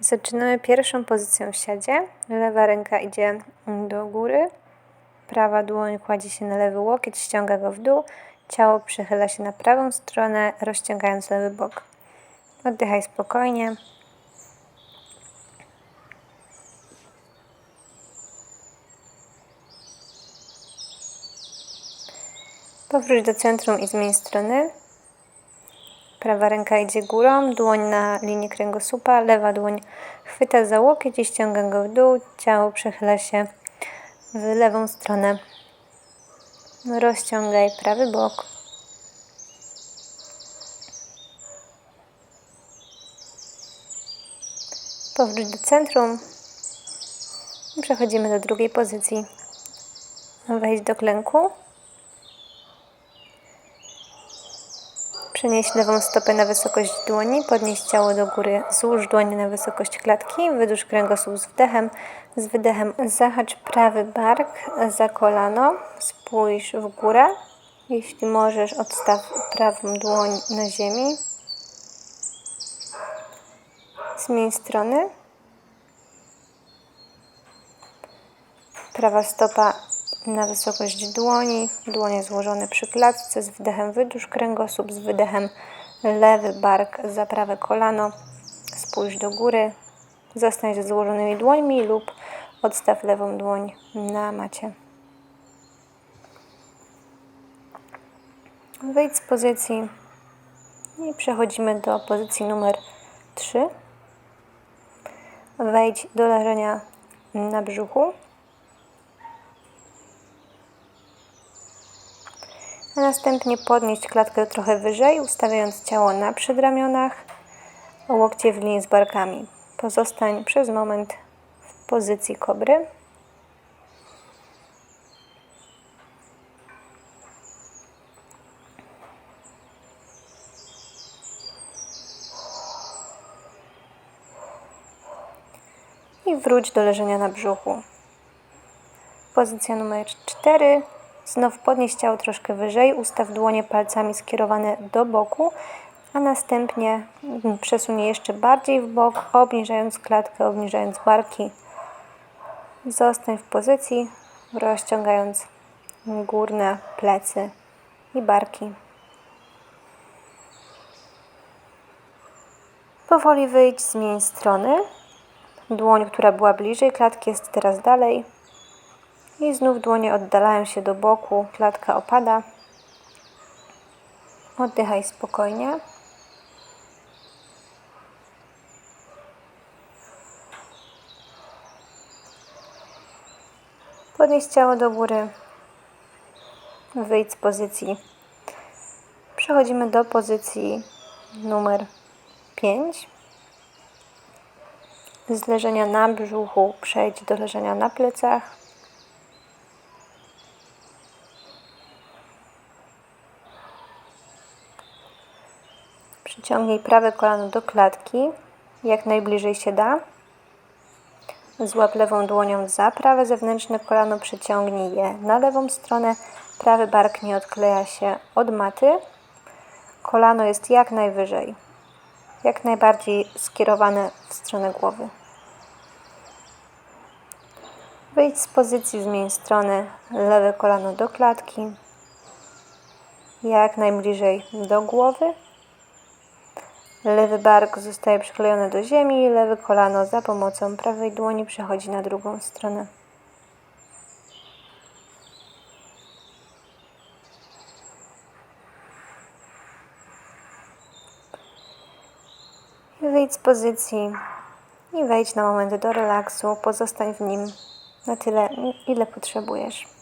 Zaczynamy pierwszą pozycją w siadzie. Lewa ręka idzie do góry, prawa dłoń kładzie się na lewy łokieć, ściąga go w dół, ciało przechyla się na prawą stronę, rozciągając lewy bok. Oddychaj spokojnie. Powróć do centrum i zmień strony. Prawa ręka idzie górą, dłoń na linię kręgosłupa, lewa dłoń chwyta za łokieć i ściąga go w dół. Ciało przechyla się w lewą stronę. Rozciągaj prawy bok. Powróć do centrum. Przechodzimy do drugiej pozycji. Wejdź do klęku. Przenieś lewą stopę na wysokość dłoni, podnieś ciało do góry, złóż dłonie na wysokość klatki, wydłuż kręgosłup z wdechem, z wydechem zahacz prawy bark za kolano, spójrz w górę. Jeśli możesz, odstaw prawą dłoń na ziemi. Zmień strony. Prawa stopa na wysokość dłoni, dłonie złożone przy klatce, z wdechem wydłuż kręgosłup, z wydechem lewy bark za prawe kolano, spójrz do góry, zostań ze złożonymi dłońmi lub odstaw lewą dłoń na macie. Wyjdź z pozycji i przechodzimy do pozycji numer 3. Wejdź do leżenia na brzuchu. A następnie podnieść klatkę trochę wyżej, ustawiając ciało na przedramionach, łokcie w linii z barkami. Pozostań przez moment w pozycji kobry. I wróć do leżenia na brzuchu. Pozycja numer 4 Znów podnieś ciało troszkę wyżej, ustaw dłonie palcami skierowane do boku, a następnie przesuń je jeszcze bardziej w bok, obniżając klatkę, obniżając barki. Zostań w pozycji, rozciągając górne plecy i barki. Powoli wyjdź, zmień strony. Dłoń, która była bliżej klatki, jest teraz dalej. I znów dłonie oddalają się do boku, klatka opada. Oddychaj spokojnie. Podnieś ciało do góry. Wyjdź z pozycji. Przechodzimy do pozycji numer 5. Z leżenia na brzuchu przejdź do leżenia na plecach. Przyciągnij prawe kolano do klatki, jak najbliżej się da. Złap lewą dłonią za prawe zewnętrzne kolano, przyciągnij je na lewą stronę. Prawy bark nie odkleja się od maty. Kolano jest jak najwyżej, jak najbardziej skierowane w stronę głowy. Wyjdź z pozycji, zmień stronę, lewe kolano do klatki, jak najbliżej do głowy. Lewy bark zostaje przyklejony do ziemi, lewe kolano za pomocą prawej dłoni przechodzi na drugą stronę. Wyjdź z pozycji i wejdź na moment do relaksu. Pozostań w nim na tyle, ile potrzebujesz.